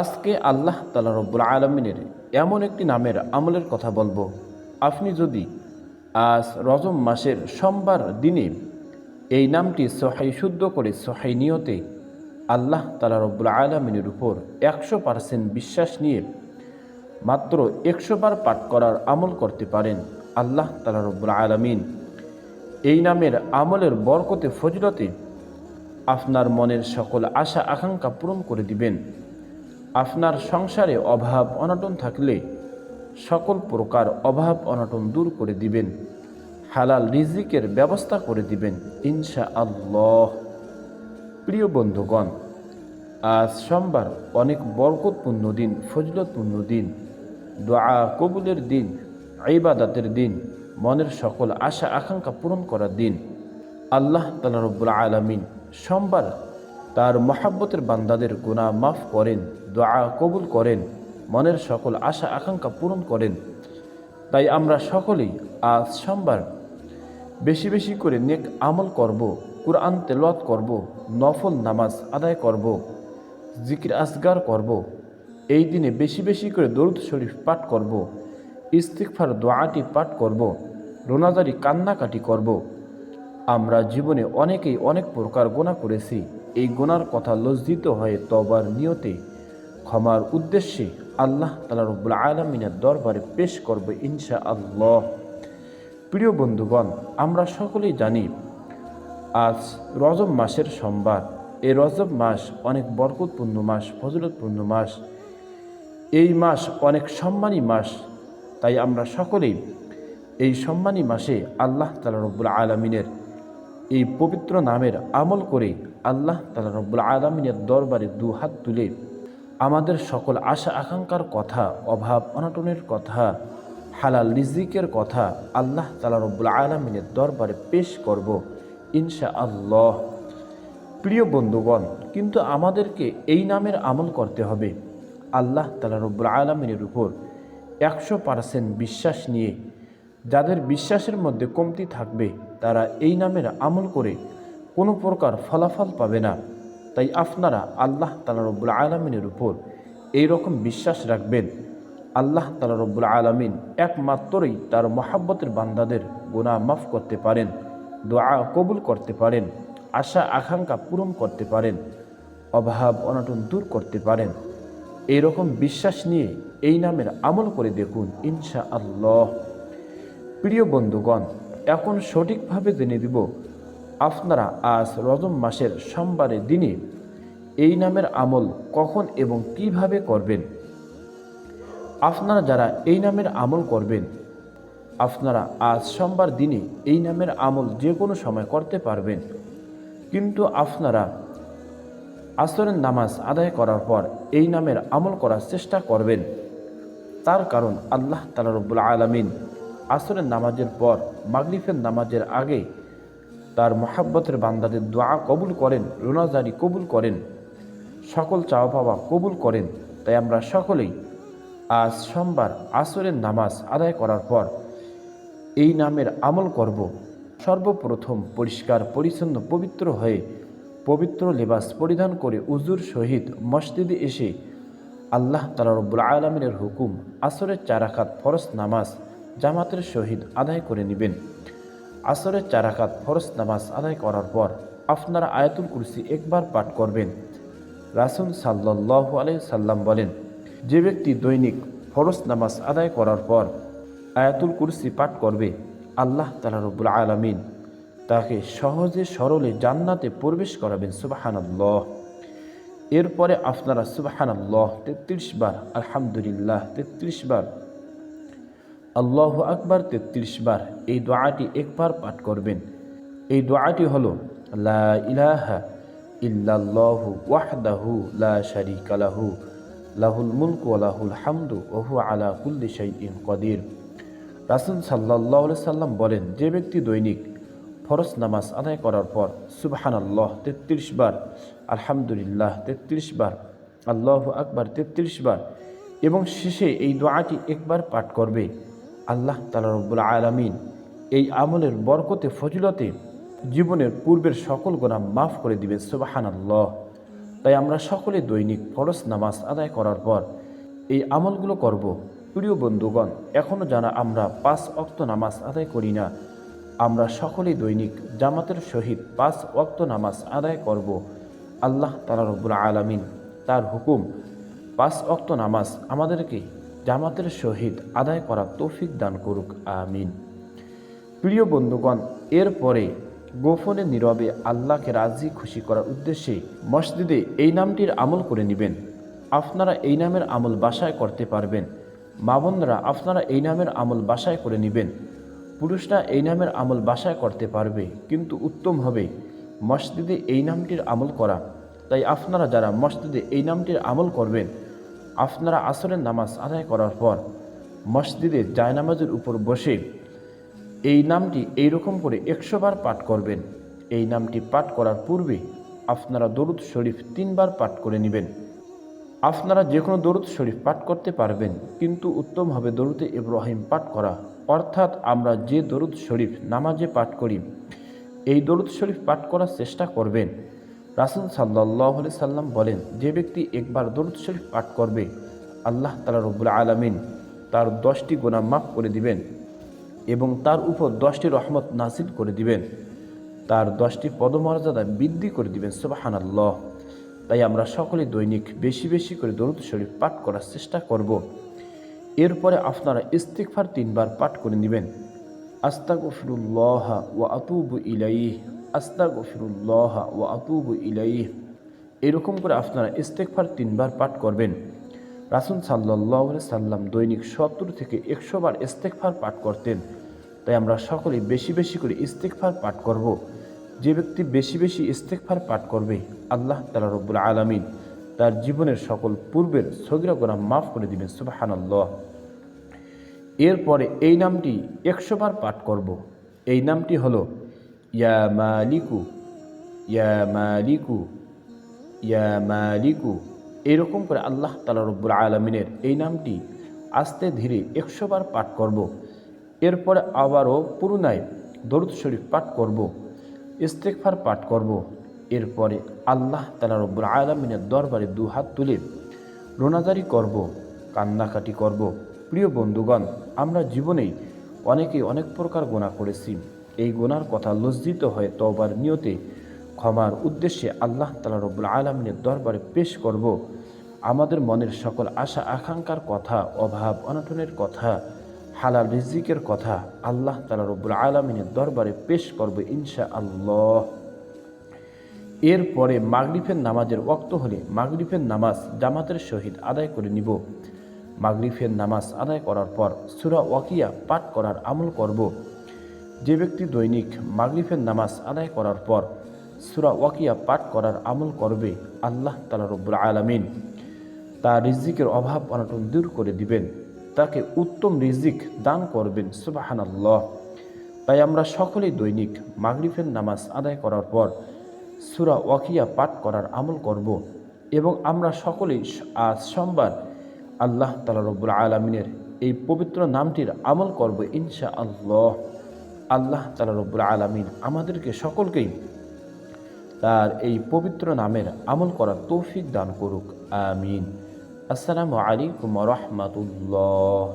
আজকে আল্লাহ তালা রব্বুল আলমিনের এমন একটি নামের আমলের কথা বলব। আপনি যদি আজ রজম মাসের সোমবার দিনে এই নামটি সহাই শুদ্ধ করে সহাই নিয়তে আল্লাহ তালা রব্বুল আলমিনের উপর একশো পার্সেন্ট বিশ্বাস নিয়ে মাত্র একশো বার পাঠ করার আমল করতে পারেন আল্লাহ তালা রব্বুল আলমিন। এই নামের আমলের বরকতে, ফজলতে আপনার মনের সকল আশা আকাঙ্ক্ষা পূরণ করে দিবেন। আপনার সংসারে অভাব অনটন থাকলে সকল প্রকার অভাব অনটন দূর করে দিবেন। হালাল রিজিকের ব্যবস্থা করে দিবেন ইনশা আল্লাহ প্রিয় বন্ধুগণ, আজ সোমবার অনেক বরকতপূর্ণ দিন, ফজলতপূর্ণ দিন। দোয়া কবুলের দিন, ইবাদাতের দিন, মনের সকল আশা আকাঙ্ক্ষা পূরণ করার দিন। আল্লাহ তালা রব্বুল আলমিন সোমবার তার মহাব্বতের বান্দাদের গুণা মাফ করেন, দোয়া কবুল করেন, মনের সকল আশা আকাঙ্ক্ষা পূরণ করেন। তাই আমরা সকলেই আজ সোমবার বেশি বেশি করে নেক আমল করব, কুরআন তেলাওয়াত করব, নফল নামাজ আদায় করব, জিকির আসগার করব, এই দিনে বেশি বেশি করে দরুদ শরীফ পাঠ করব ইস্তিকফার দোয়াটি পাঠ করব, রোনাজারি কান্নাকাটি করব। আমরা জীবনে অনেকেই অনেক প্রকার গোনা করেছি। এই গোনার কথা লজ্জিত হয়ে তবার নিয়তে ক্ষমার উদ্দেশ্যে আল্লাহ তালা রব্বুল আলমিনের দরবারে পেশ করব ইনশা আল্লাহ প্রিয় বন্ধুগণ, আমরা সকলেই জানি, আজ রজব মাসের সোমবার। এই রজব মাস অনেক বরকতপূর্ণ মাস, ফজলতপূর্ণ মাস। এই মাস অনেক সম্মানী মাস। তাই আমরা সকলেই এই সম্মানী মাসে আল্লাহ তালা রব্বুল আলমিনের এই পবিত্র নামের আমল করে আল্লাহ তালা রব্বুল আলমিনের দরবারে দু হাত তুলে আমাদের সকল আশা আকাঙ্ক্ষার কথা, অভাব অনাটনের কথা, হালাল রিজিকের কথা আল্লাহ তালা রব্বুল আলমিনের দরবারে পেশ করব ইনশা আল্লাহ প্রিয় বন্ধুগণ, কিন্তু আমাদেরকে এই নামের আমল করতে হবে। আল্লাহ তালা রব্বুল আলমিনের উপর একশো পার্সেন্ট বিশ্বাস নিয়ে, যাদের বিশ্বাসের মধ্যে কমতি থাকবে তারা এই নামের আমল করে কোনো প্রকার ফলাফল পাবে না। তাই আপনারা আল্লাহ তালা রব্বুল আলমিনের উপর এই রকম বিশ্বাস রাখবেন। আল্লাহ তালা রব্বুল আলমিন একমাত্রই তার মহাব্বতের বান্দাদের গুণা মাফ করতে পারেন, দোয়া কবুল করতে পারেন, আশা আকাঙ্ক্ষা পূরণ করতে পারেন, অভাব অনটন দূর করতে পারেন। এই রকম বিশ্বাস নিয়ে এই নামের আমল করে দেখুন ইনশা আল্লাহ প্রিয় বন্ধুগণ এখন সঠিকভাবে জেনে দিব, আপনারা আজ রজম মাসের সোমবারের দিনে এই নামের আমল কখন এবং কীভাবে করবেন? আপনারা যারা এই নামের আমল করবেন, আপনারা আজ সোমবার দিনে এই নামের আমল যে কোনো সময় করতে পারবেন। কিন্তু আপনারা আসরের নামাজ আদায় করার পর এই নামের আমল করার চেষ্টা করবেন। তার কারণ আল্লাহ তালা রব্বুল আলমিন আসরের নামাজের পর মাগরিফের নামাজের আগে তার মহাব্বতের বান্দাদের দোয়া কবুল করেন, রোনাজারি কবুল করেন, সকল চাওয়া পাওয়া কবুল করেন। তাই আমরা সকলেই আজ সোমবার আসরের নামাজ আদায় করার পর এই নামের আমল করব। সর্বপ্রথম পরিষ্কার, পরিচ্ছন্ন, পবিত্র হয়ে পবিত্র লেবাস পরিধান করে উজুর সহিত মসজিদে এসে আল্লাহ তালা রব্বুল আলমিনের হুকুম, আসরের চারাখাত ফরস নামাজ জামাতের শহীদ আদায় করে নেবেন। আসরের চারাকাত ফরস নামাজ আদায় করার পর আপনারা আয়াতুল কুরসি একবার পাঠ করবেন। রাসুল সাল্লাহ আলাই সাল্লাম বলেন, যে ব্যক্তি দৈনিক ফরস নামাজ আদায় করার পর আয়াতুল কুরসি পাঠ করবে, আল্লাহ তালা রব্বুল আলমিন তাকে সহজে সরলে জান্নাতে প্রবেশ করাবেন সুবাহানাল্লাহ। এরপরে আপনারা সুবাহানাল্লাহ তেত্রিশ বার, আলহামদুলিল্লাহ তেত্রিশ বার আল্লাহ আকবার তেত্রিশ বার এই দোয়াটি একবার পাঠ করবেন। এই দোয়াটি হল, লা ইলাহা ইল্লাল্লাহু ওয়াহদাহু লা শারিকা লাহু, লাহুল মুলকু ওয়া লাহুল হামদু ওহু আলা কুল্লি শাইইন কদির। রাসুল সাল্লাহ সাল্লাম বলেন, যে ব্যক্তি দৈনিক ফরজ নামাজ আদায় করার পর সুবহান আল্লাহ তেত্রিশ বার, আলহামদুলিল্লাহ তেত্রিশ বার, আল্লাহ আকবার তেত্রিশ বার এবং শেষে এই দোয়াটি একবার পাঠ করবে। আল্লাহ তালা রব্বুল আলমিন এই আমলের বরকতে, ফজিলতে জীবনের পূর্বের সকল গোনা মাফ করে দিবে সুবাহান আল্লাহ তাই আমরা সকলে দৈনিক ফরজ নামাজ আদায় করার পর এই আমলগুলো করব। প্রিয় বন্ধুগণ এখনও যারা আমরা পাঁচ অক্ত নামাজ আদায় করি না, আমরা সকলেই দৈনিক জামাতের সহিত পাঁচ ওয়াক্ত নামাজ আদায় করব। আল্লাহ তালা রব্বুল আলামিন তার হুকুম, পাঁচ অক্ত নামাজ আমাদেরকে জামাতের সহিত আদায় করা তৌফিক দান করুক, আমিন। প্রিয় বন্ধুগণ, এরপরে গোপনে নীরবে আল্লাহকে রাজি, খুশি করার উদ্দেশ্যে মসজিদে এই নামটির আমল করে নেবেন। আপনারা এই নামের আমল বাসায় করতে পারবেন। মা বোনরা, আপনারা এই নামের আমল বাসায় করে নেবেন। পুরুষরা এই নামের আমল বাসায় করতে পারবে, কিন্তু উত্তম হবে মসজিদে এই নামটির আমল করা। তাই আপনারা যারা মসজিদে এই নামটির আমল করবেন আপনারা আসরের নামাজ আদায় করার পর মসজিদে জায়নামাজের উপর বসে এই নামটি এই রকম করে একশো বার পাঠ করবেন। এই নামটি পাঠ করার পূর্বে আপনারা দরুদ শরীফ তিনবার পাঠ করে নেবেন। আপনারা যে কোনো দরুদ শরীফ পাঠ করতে পারবেন, কিন্তু উত্তম হবে দরুদে ইব্রাহিম পাঠ করা, অর্থাৎ আমরা যে দরুদ শরীফ নামাজে পাঠ করি, এই দরুদ শরীফ পাঠ করার চেষ্টা করবেন। রাসুল সাল্লাহ আলি সাল্লাম বলেন, যে ব্যক্তি একবার দরুদ শরীফ পাঠ করবে, আল্লাহ তালা রব্বুল আলমিন তার দশটি গোনা মাফ করে দিবেন এবং তার উপর দশটি রহমত নাসিল করে দিবেন। তার দশটি পদমর্যাদা বৃদ্ধি করে দিবেন সুবাহান আল্লাহ তাই আমরা সকলে দৈনিক বেশি বেশি করে দরুদ শরীফ পাঠ করার চেষ্টা করব। এরপরে আপনারা ইস্তিকফার তিনবার পাঠ করে নেবেন। আস্তা গফিরুল্লাহ ওয়া আতুবু ইলাইহ। আস্তা গফিরুল্লাহ ওয়া আতুবু ইলাই এরকম করে আপনারা ইস্তেকফার তিনবার পাঠ করবেন। রাসুল সাল্লাহ সাল্লাম দৈনিক সত্তর থেকে একশো বার ইস্তেকফার পাঠ করতেন। তাই আমরা সকলে বেশি বেশি করে ইস্তেকফার পাঠ করব। যে ব্যক্তি বেশি বেশি ইস্তেকফার পাঠ করবে, আল্লাহ তালা রব্বুল আলমিন তার জীবনের সকল পূর্বের সগিরা গোনা মাফ করে দিবেন, সুবাহানাল্লাহ। এরপরে এই নামটি একশো বার পাঠ করব। এই নামটি হলো ইয়া মালিকু ইয়া মালিকু ইয়া মালিকু এরকম করে আল্লাহ তালা রব্বুল আলমিনের এই নামটি আস্তে ধীরে একশো বার পাঠ করব। এরপরে আবারও পুরুনায় দরুদ শরীফ পাঠ করব ইস্তেকফার পাঠ করব। এরপরে আল্লাহ তালা রব্বুল আলমিনের দরবারে দু হাত তুলে রোনাজারি করব, কান্নাকাটি করব। প্রিয় বন্ধুগণ, আমরা জীবনেই অনেকেই অনেক প্রকার গোনা করেছি। এই গোনার কথা লজ্জিত হয়ে তবার নিয়তে ক্ষমার উদ্দেশ্যে আল্লাহ তালা রব্বুল আলমিনের দরবারে পেশ করব। আমাদের মনের সকল আশা আকাঙ্ক্ষার কথা, অভাব, অনটনের কথা, হালাল রিজিকের কথা আল্লাহ তালা রব্বুল আলমিনের দরবারে পেশ করব ইনশা আল্লাহ এরপরে মাগরিফের নামাজের ওক্ত হলে মাগরিফের নামাজ জামাতের সহিত আদায় করে নিব। মাগরিফের নামাজ আদায় করার পর সুরা ওয়াকিয়া পাঠ করার আমল করব। যে ব্যক্তি দৈনিক মাগরিফের নামাজ আদায় করার পর সুরা ওয়াকিয়া পাঠ করার আমল করবে, আল্লাহ তালা রব্বুল আলমিন তার রিজিকের অভাব অনটন দূর করে দিবেন। তাকে উত্তম রিজিক দান করবেন সুবাহান আল্লাহ তাই আমরা সকলেই দৈনিক মাগরিফের নামাজ আদায় করার পর সুরা ওয়াকিয়া পাঠ করার আমল করব এবং আমরা সকলেই আজ সোমবার আল্লাহ তালা রব্বুল আলমিনের এই পবিত্র নামটির আমল করব ইনশা আল্লাহ আল্লাহ তালা রব্বুল আলমিন আমাদেরকে সকলকেই তার এই পবিত্র নামের আমল করার তৌফিক দান করুক, আমিন। আসসালামু আলাইকুম রহমতুল্লাহ।